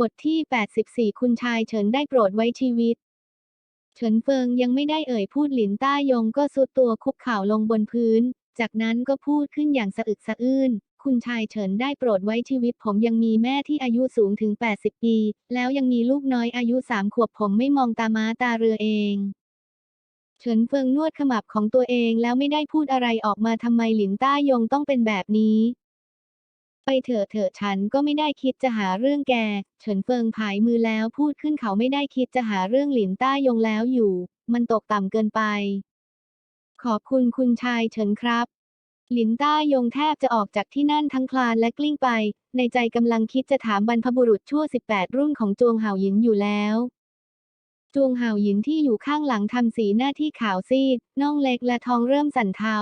บทที่ 84 คุณชายเฉินได้โปรดไว้ชีวิต เฉินเฟิงยังไม่ได้เอ่ยพูดหลินต้ายงก็สุดตัวคุกเข่าลงบนพื้น จากนั้นก็พูดขึ้นอย่างสะอึกสะอื้น คุณชายเฉินได้โปรดไว้ชีวิต ผมยังมีแม่ที่อายุสูงถึง 80 ปี แล้วยังมีลูกน้อยอายุสามขวบผมไม่มองตาม้าตาเรือเอง เฉินเฟิงนวดขมับของตัวเองแล้วไม่ได้พูดอะไรออกมาทำไมหลินต้ายงต้องเป็นแบบนี้ ไปเถอะเถอะฉันก็ไม่ได้คิดจะหาเรื่องแก เฉินเฟิงผายมือแล้วพูดขึ้นเขาไม่ได้คิดจะหาเรื่องหลินต้ายงแล้วอยู่ มันตกต่ำเกินไป ขอบคุณคุณชายเฉินครับ หลินต้ายงแทบจะออกจากที่นั่นทั้งคลานและกลิ้งไป ในใจกำลังคิดจะถามบรรพบุรุษชั่ว 18 รุ่นของจวงเห่าหยินอยู่แล้วจวงเห่าหยินที่อยู่ข้างหลังทำสีหน้าที่ขาวซีดน่องเล็กและท้องเริ่มสั่นเทา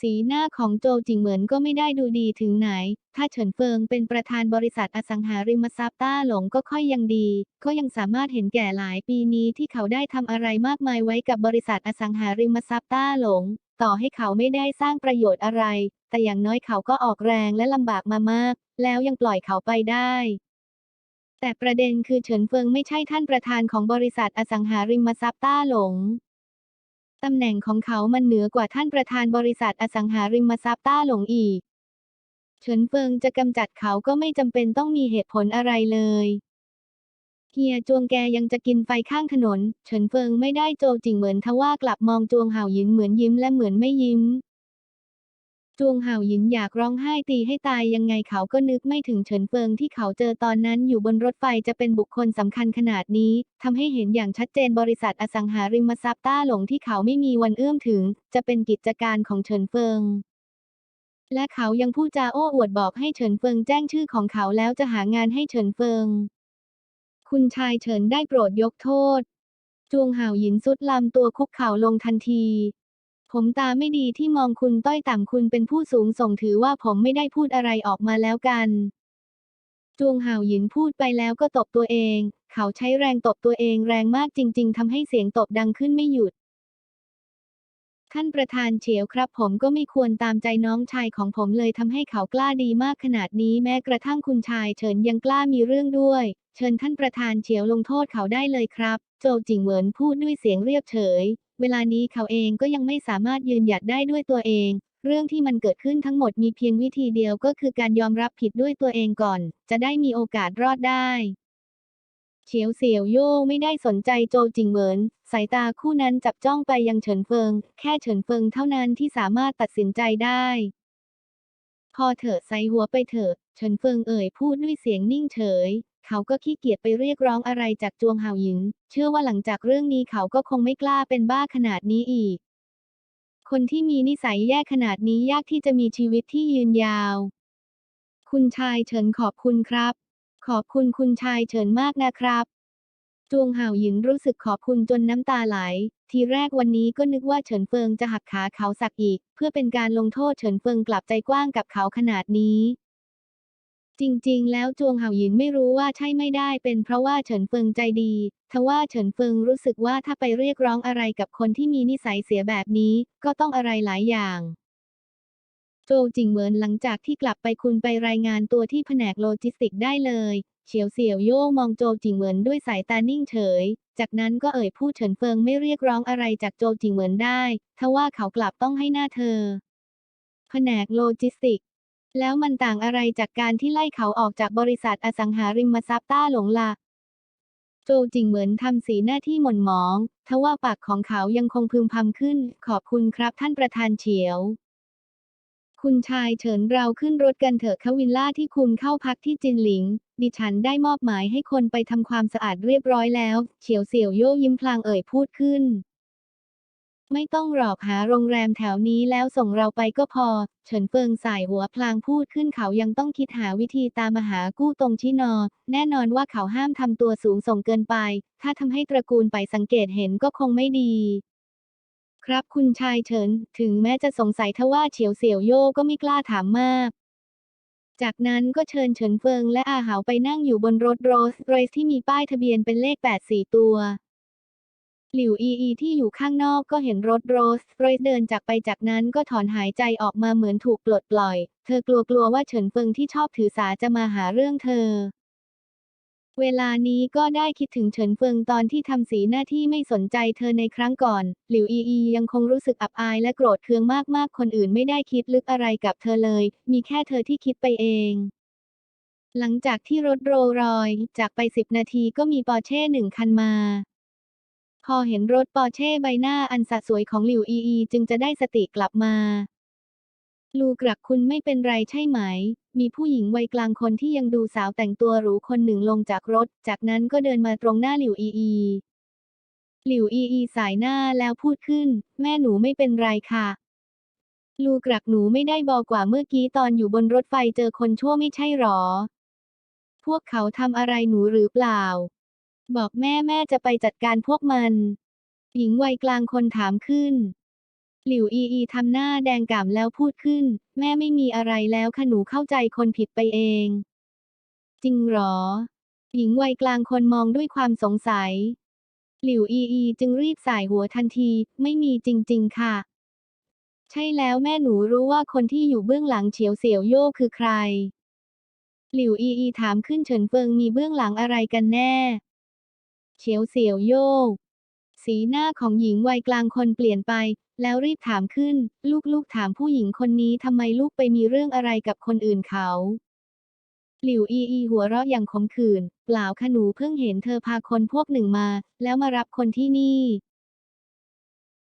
สีหน้าของโจจิงเหมือนก็ไม่ได้ดูดีถึงไหน ถ้าเฉินเฟิงเป็นประธานบริษัทอสังหาริมทรัพย์ต้าหลงก็ค่อยยังดี ก็ยังสามารถเห็นแก่หลายปีนี้ที่เขาได้ทำอะไรมากมายไว้กับบริษัทอสังหาริมทรัพย์ต้าหลง ต่อให้เขาไม่ได้สร้างประโยชน์อะไร แต่อย่างน้อยเขาก็ออกแรงและลำบากมามาก แล้วยังปล่อยเขาไปได้แต่ประเด็นคือเฉินเฟิงไม่ใช่ท่านประธานของบริษัทอสังหาริมทรัพย์ต้าหลง ตำแหน่งของเขามันเหนือกว่าท่านประธานบริษัทอสังหาริมทรัพย์ต้าหลงอีก เฉินเฟิงจะกำจัดเขาก็ไม่จำเป็นต้องมีเหตุผลอะไรเลย เฮียจวงแกยังจะกินไฟข้างถนน เฉินเฟิงไม่ได้โจจิงเหมือนทว่ากลับมองจวงเห่าหยินเหมือนยิ้มและเหมือนไม่ยิ้ม จวงเห่าหยินอยากร้องไห้ตีให้ตายยังไงเขาก็นึกไม่ถึงเฉินเฟิงที่เขาเจอตอนนั้นอยู่บนรถไฟจะเป็นบุคคลสำคัญขนาดนี้ทำให้เห็นอย่างชัดเจนบริษัทอสังหาริมทรัพย์ต้าหลงที่เขาไม่มีวันเอื้อมถึง จะเป็นกิจการของเฉินเฟิงและเขายังพูดจาโอ้อวดบอกให้เฉินเฟิงแจ้งชื่อของเขาแล้วจะหางานให้เฉินเฟิง คุณชายเฉินได้โปรดยกโทษ จวงห่าวหยินสุดลำตัวคุกเข่าลงทันที ผมตาไม่ดีที่มองคุณต้อยต่ำคุณเป็นผู้สูงส่งถือว่าผมไม่ได้พูดอะไรออกมาแล้วกัน จวงห่าวหยินพูดไปแล้วก็ตบตัวเอง เขาใช้แรงตบตัวเองแรงมากจริง ๆทำให้เสียงตบดังขึ้นไม่หยุด ท่านประธานเฉียวครับ ผมก็ไม่ควรตามใจน้องชายของผมเลยทำให้เขากล้าดีมากขนาดนี้แม้กระทั่งคุณชายเฉินยังกล้ามีเรื่องด้วย เชิญท่านประธานเฉียวลงโทษเขาได้เลยครับ โจจิงเหวินพูดด้วยเสียงเรียบเฉย เวลานี้เขาเองก็ยังไม่สามารถยืนหยัดได้ด้วยตัวเอง เรื่องที่มันเกิดขึ้นทั้งหมดมีเพียงวิธีเดียวก็คือการยอมรับผิดด้วยตัวเองก่อน จะได้มีโอกาสรอดได้เฉียวเสี่ยวโย่ไม่ได้สนใจโจจิงเหวินสายตาคู่นั้นจับจ้องไปยังเฉินเฟิง แค่เฉินเฟิงเท่านั้นที่สามารถตัดสินใจได้ พอเถอะใส่หัวไปเถอะเฉินเฟิงเอ่ยพูดด้วยเสียงนิ่งเฉย เขาก็ขี้เกียจไปเรียกร้องอะไรจากจวงเหาหยินเชื่อว่าหลังจากเรื่องนี้เขาก็คงไม่กล้าเป็นบ้าขนาดนี้อีก คนที่มีนิสัยแย่ขนาดนี้ยากที่จะมีชีวิตที่ยืนยาว คุณชายเฉินขอบคุณครับ ขอบคุณคุณชายเฉินมากนะครับจวงห่าวหยินรู้สึกขอบคุณจนน้ำตาไหล ทีแรกวันนี้ก็นึกว่าเฉินเฟิงจะหักขาเขาสักอีก เพื่อเป็นการลงโทษเฉินเฟิงกลับใจกว้างกับเขาขนาดนี้ จริง ๆ แล้วจวงเห่าหยินไม่รู้ว่าใช่ไม่ได้เป็นเพราะว่าเฉินเฟิงใจดี ทว่าเฉินเฟิงรู้สึกว่าถ้าไปเรียกร้องอะไรกับคนที่มีนิสัยเสียแบบนี้ ก็ต้องอะไรหลายอย่าง โจวจิงเหวินหลังจากที่กลับไปคุณไปรายงานตัวที่แผนกโลจิสติกได้เลยเฉียวเสี่ยวโย่มองโจวจิงเหวินด้วยสายตานิ่งเฉย จากนั้นก็เอ่ยพูดเฉินเฟิงไม่เรียกร้องอะไรจากโจวจิงเหวินได้ ทว่าเขากลับต้องให้หน้าเธอ แผนกโลจิสติก แล้วมันต่างอะไรจากการที่ไล่เขาออกจากบริษัทอสังหาริมทรัพย์ต้าหลงละ่ะโจจิงเหมือนทำสีหน้าที่หม่นหมอง ทว่าปากของเขายังคงพึมพำขึ้น ขอบคุณครับท่านประธานเฉียว คุณชายเฉินเราขึ้นรถกันเถอะควินล่าที่คุณเข้าพักที่จินหลิง ดิฉันได้มอบหมายให้คนไปทำความสะอาดเรียบร้อยแล้ว เฉียวเสี่ยวโย่ยิ้มพลางเอ่ยพูดขึ้น ไม่ต้องหรอกหาโรงแรมแถวนี้แล้วส่งเราไปก็พอ เฉินเฟิงสายหัวพลางพูดขึ้นเขายังต้องคิดหาวิธีตามมาหากู้ตรงชินอ แน่นอนว่าเขาห้ามทำตัวสูงส่งเกินไป ถ้าทำให้ตระกูลไปสังเกตเห็นก็คงไม่ดี ครับคุณชายเฉิน ถึงแม้จะสงสัยทว่าเฉียวเสี่ยวโย่ก็ไม่กล้าถามมากจากนั้นก็เชิญเฉินเฟิงและอาเหาไปนั่งอยู่บนรถโรส์รอยซ์ที่มีป้ายทะเบียนเป็นเลข 8 4 ตัว หลิวอีอีที่อยู่ข้างนอกก็เห็นรถโรสโรยเดินจากไปจากนั้นก็ถอนหายใจออกมาเหมือนถูกปลดปล่อย เธอกลัวกลัวว่าเฉินเฟิงที่ชอบถือสาจะมาหาเรื่องเธอ เวลานี้ก็ได้คิดถึงเฉินเฟิงตอนที่ทำสีหน้าที่ไม่สนใจเธอในครั้งก่อน หลิวอีอียังคงรู้สึกอับอายและโกรธเคืองมากๆ คนอื่นไม่ได้คิดลึกอะไรกับเธอเลย มีแค่เธอที่คิดไปเองหลังจากที่รถโรลรอย จากไปสิบนาทีก็มีปอร์เช่หนึ่งคันมา อเห็นรถปอร์เช่ใบหน้าอันสะสวยของหลิวอีอี จึงจะได้สติกลับมา ลูกรักคุณไม่เป็นไรใช่ไหม มีผู้หญิงวัยกลางคนที่ยังดูสาวแต่งตัวหรูคนหนึ่งลงจากรถ จากนั้นก็เดินมาตรงหน้าหลิวอีอีหลิวอีอีสายหน้าแล้วพูดขึ้น แม่หนูไม่เป็นไรค่ะ ลูกรักหนูไม่ได้บอกกว่าเมื่อกี้ตอนอยู่บนรถไฟเจอคนชั่วไม่ใช่หรอ พวกเขาทำอะไรหนูหรือเปล่า บอกแม่แม่จะไปจัดการพวกมัน หญิงวัยกลางคนถามขึ้น หลิวอีอีทำหน้าแดงก่ำแล้วพูดขึ้น แม่ไม่มีอะไรแล้วค่ะหนูเข้าใจคนผิดไปเอง จริงหรอ หญิงวัยกลางคนมองด้วยความสงสัย หลิวอีอีจึงรีบสายหัวทันที ไม่มีจริง ๆ ค่ะ ใช่แล้วแม่หนูรู้ว่าคนที่อยู่เบื้องหลังเฉียวเสี่ยวโย่คือใครหลิวอีอีถามขึ้นเฉินเฟิงมีเบื้องหลังอะไรกันแน่ เฉียวเสียวโย่สีหน้าของหญิงวัยกลางคนเปลี่ยนไป แล้วรีบถามขึ้น ลูกๆถามผู้หญิงคนนี้ทำไมลูกไปมีเรื่องอะไรกับคนอื่นเขาหลิวอีอีหัวเราะอย่างขมขื่นเปล่าค่ะหนูเพิ่งเห็นเธอพาคนพวกหนึ่งมา แล้วมารับคนที่นี่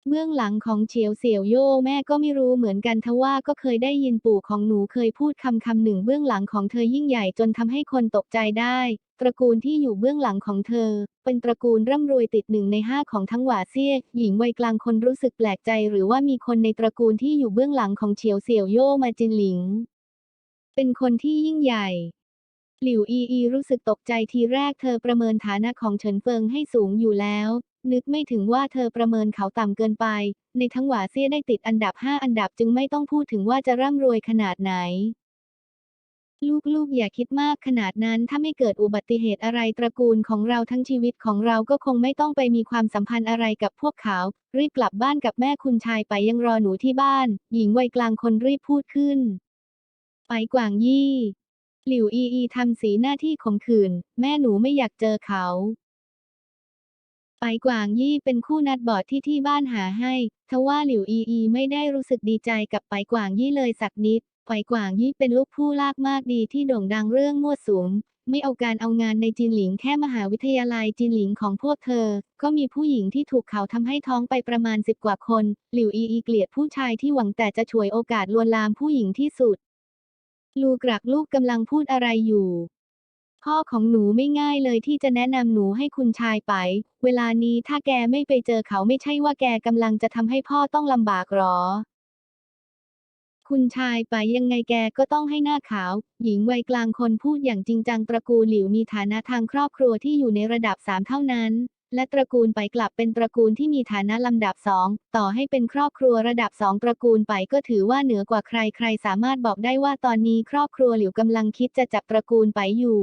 เบื้องหลังของเฉียวเสี่ยวโย่แม่ก็ไม่รู้เหมือนกันทว่าก็เคยได้ยินปู่ของหนูเคยพูดคำคำหนึ่งเบื้องหลังของเธอยิ่งใหญ่จนทำให้คนตกใจได้ ตระกูลที่อยู่เบื้องหลังของเธอ เป็นตระกูลร่ำรวยติดหนึ่งในห้าของทั้งหวาเซี่ยหญิงวัยกลางคนรู้สึกแปลกใจ หรือว่ามีคนในตระกูลที่อยู่เบื้องหลังของเฉียวเสี่ยวโย่มาจินหลิง เป็นคนที่ยิ่งใหญ่หลิวอีอีรู้สึกตกใจทีแรกเธอประเมินฐานะของเฉินเฟิงให้สูงอยู่แล้ว นึกไม่ถึงว่าเธอประเมินเขาต่ำเกินไป ในทั้งหวาเซี่ยได้ติดอันดับ 5 อันดับจึงไม่ต้องพูดถึงว่าจะร่ำรวยขนาดไหน ลูกๆ อย่าคิดมากขนาดนั้นถ้าไม่เกิดอุบัติเหตุอะไรตระกูลของเราทั้งชีวิตของเราก็คงไม่ต้องไปมีความสัมพันธ์อะไรกับพวกเขา รีบกลับบ้านกับแม่คุณชายไปยังรอหนูที่บ้าน หญิงวัยกลางคนรีบพูดขึ้น ไปกวางยี่ หลิวอีอีทำสีหน้าที่ขมขื่นแม่หนูไม่อยากเจอเขา ไปกวางยี่เป็นคู่นัดบอดที่ที่บ้านหาให้ ทว่าหลิวอีอีไม่ได้รู้สึกดีใจกับไปกวางยี่เลยสักนิด ไปกวางยี่เป็นลูกผู้ลากมากดีที่โด่งดังเรื่องมั่วสุม ไม่เอาการเอางานในจีนหลิงแค่มหาวิทยาลัยจีนหลิงของพวกเธอ ก็มีผู้หญิงที่ถูกเขาทำให้ท้องไปประมาณสิบกว่าคน หลิวอีอีเกลียดผู้ชายที่หวังแต่จะฉวยโอกาสลวนลามผู้หญิงที่สุด ลูกรักลูกกำลังพูดอะไรอยู่ พ่อของหนูไม่ง่ายเลยที่จะแนะนำหนูให้คุณชายไป เวลานี้ถ้าแกไม่ไปเจอเขาไม่ใช่ว่าแกกำลังจะทำให้พ่อต้องลำบากหรอ คุณชายไปยังไงแกก็ต้องให้หน้าขาว หญิงวัยกลางคนพูดอย่างจริงจังตระกูลหลิวมีฐานะทางครอบครัวที่อยู่ในระดับสามเท่านั้น และตระกูลไปกลับเป็นตระกูลที่มีฐานะลำดับสองต่อให้เป็นครอบครัวระดับสองตระกูลไปก็ถือว่าเหนือกว่าใครใครสามารถบอกได้ว่าตอนนี้ครอบครัวหลิวกำลังคิดจะจับตระกูลไปอยู่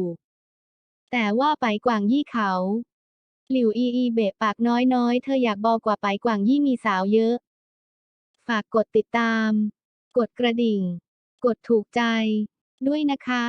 แต่ว่าไปกวางยี่เขา หลิวอีอีเบะปากน้อยๆ เธออยากบอกกว่าไปกวางยี่มีสาวเยอะ ฝากกดติดตาม กดกระดิ่ง กดถูกใจ ด้วยนะคะ